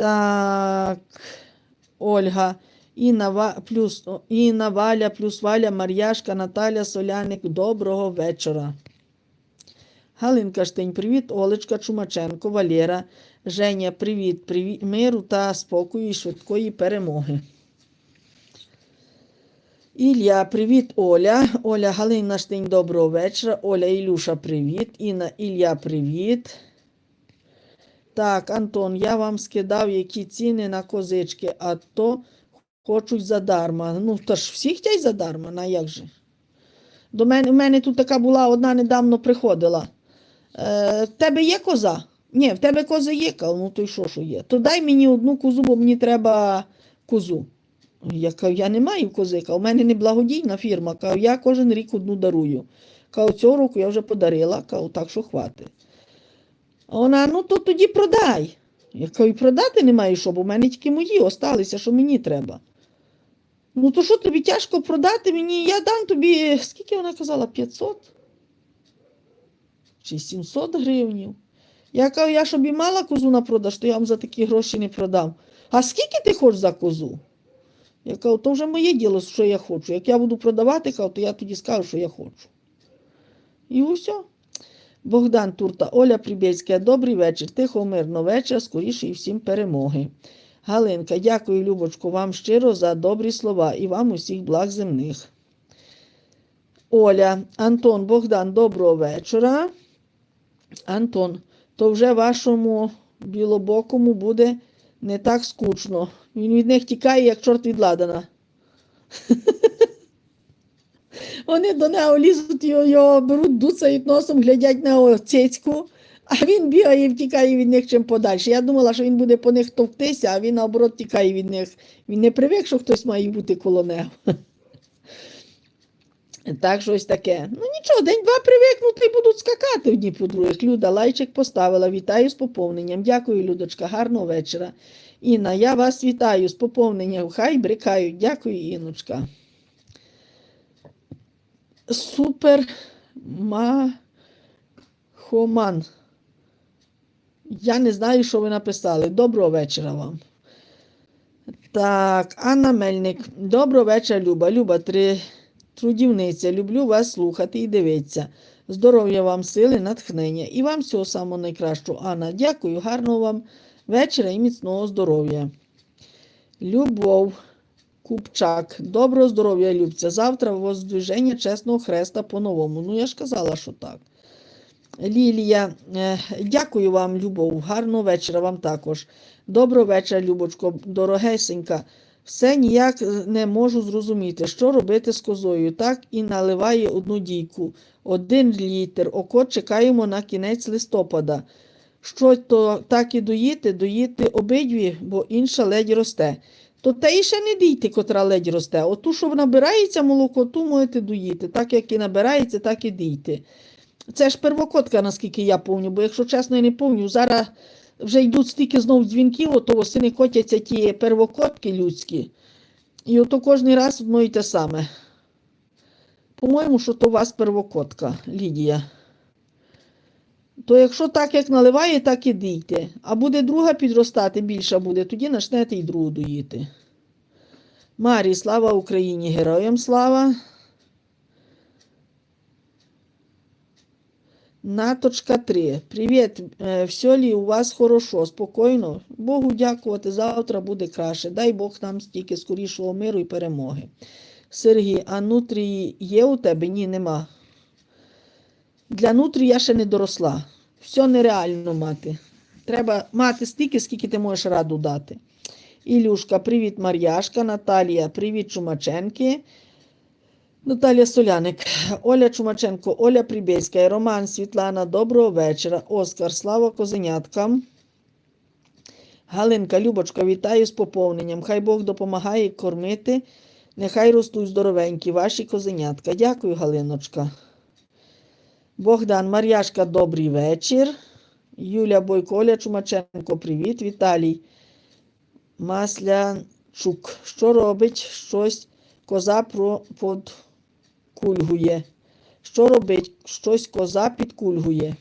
Так, Ольга. Інна, плюс, Інна, Валя, плюс Валя, Мар'яшка, Наталя, Соляник. Доброго вечора. Галинка Штень, привіт, Олечка Чумаченко, Валера, Женя, привіт, привіт, миру та спокою і швидкої перемоги. Ілля, привіт, Оля. Оля Галина Штень, доброго вечора. Оля Ілюша, привіт. Інна Ілля, привіт. Так, Антон, я вам скидав, які ціни на козички, а то хочуть задарма. Ну, то ж всі хочуть задарма, на як же? До мене, у мене тут така була, одна недавно приходила. Е, в тебе є коза? Ні, в тебе коза є, ну то й що, що є? То дай мені одну козу, бо мені треба козу. Я кажу, я не маю кози, кажу, у мене не благодійна фірма. Кажу, я кожен рік одну дарую. Кажу, цього року я вже подарила, кажу, так що хватить. Вона, ну то тоді продай. Я кажу, продати немає що, бо в мене тільки мої осталися, що мені треба. Ну, то що тобі тяжко продати мені? Я дам тобі, скільки вона казала, 500? Чи 700 гривнів? Я кажу, я щоб і мала козу на продаж, то я вам за такі гроші не продам. А скільки ти хочеш за козу? Я кажу, то вже моє діло, що я хочу. Як я буду продавати, кажу, то я тоді скажу, що я хочу. І усе. Богдан Турта, Оля Прибєцька, добрий вечір. Тихо, мирно вечір, скоріше і всім перемоги. Галинка, дякую, Любочко, вам щиро за добрі слова і вам усіх благ земних. Оля, Антон, Богдан, доброго вечора. Антон, то вже вашому білобокому буде не так скучно. Він від них тікає, як чорт від ладана. Вони до нього лізуть, його, беруть, дуцають носом, глядять на його а він бігає і втікає від них чим подальше. Я думала, що він буде по них товктися, а він наоборот тікає від них. Він не привик, що хтось має бути коло нього. Так, щось таке. Ну нічого, день-два привикнуть і будуть скакати одні по других. Люда, лайчик поставила. Вітаю з поповненням. Дякую, Людочка, гарного вечора. Інна, я вас вітаю з поповненням. Хай брикають. Дякую, Іночка. Супер Махоман. Я не знаю, що ви написали. Доброго вечора вам. Так, Анна Мельник. Доброго вечора, Люба. Люба, три трудівниця. Люблю вас слухати і дивитися. Здоров'я вам, сили, натхнення. І вам всього самого найкращого. Анна, дякую, гарного вам вечора і міцного здоров'я. Любов. Купчак, доброго здоров'я, Любця. Завтра воздвиження чесного хреста по-новому. Ну, я ж казала, що так. Лілія, е, дякую вам, Любов. Гарного вечора вам також. Доброго вечора, Любочко, дорогесенька. Все ніяк не можу зрозуміти, що робити з козою. Так і наливає одну дійку. Один літр. Око чекаємо на кінець листопада. Що то так і доїти, доїти обидві, бо інша ледь росте. То те ще не дійте, котра ледь росте. Оту, що набирається молоко, ту можете доїти. Так як і набирається, так і дійте. Це ж первокотка, наскільки я пам'ятаю, бо якщо чесно, я не пам'ятаю, зараз вже йдуть стільки знов дзвінків, ото восени котяться ті первокотки людські. І ото кожен раз одно і те саме. По-моєму, що то у вас первокотка, Лідія. То якщо так, як наливає, так і дійте. А буде друга підростати, більша буде, тоді почнете і другу доїти. Марі, слава Україні, героям слава. Наточка 3. Привіт. Е, Все лі у вас хорошо, спокійно. Богу дякувати, завтра буде краще. Дай Бог нам стільки скорішого миру і перемоги. Сергій, а нутрії є у тебе? Ні, нема. Для нутрі я ще не доросла. Все нереально мати. Треба мати стільки, скільки ти можеш раду дати. Ілюшка, привіт, Мар'яшка, Наталія, привіт, Чумаченки. Наталія Соляник, Оля Чумаченко, Оля Прибєська, Роман Світлана, доброго вечора. Оскар, слава козеняткам. Галинка, Любочка, вітаю з поповненням. Хай Бог допомагає кормити. Нехай ростуть здоровенькі ваші козенятка. Дякую, Галиночка. Богдан, Мар'яшка, добрий вечір. Юля Бойко, Оля Чумаченко, привіт. Віталій Маслянчук. Що робить? Щось коза подкульгує. Що робить? Щось коза підкульгує.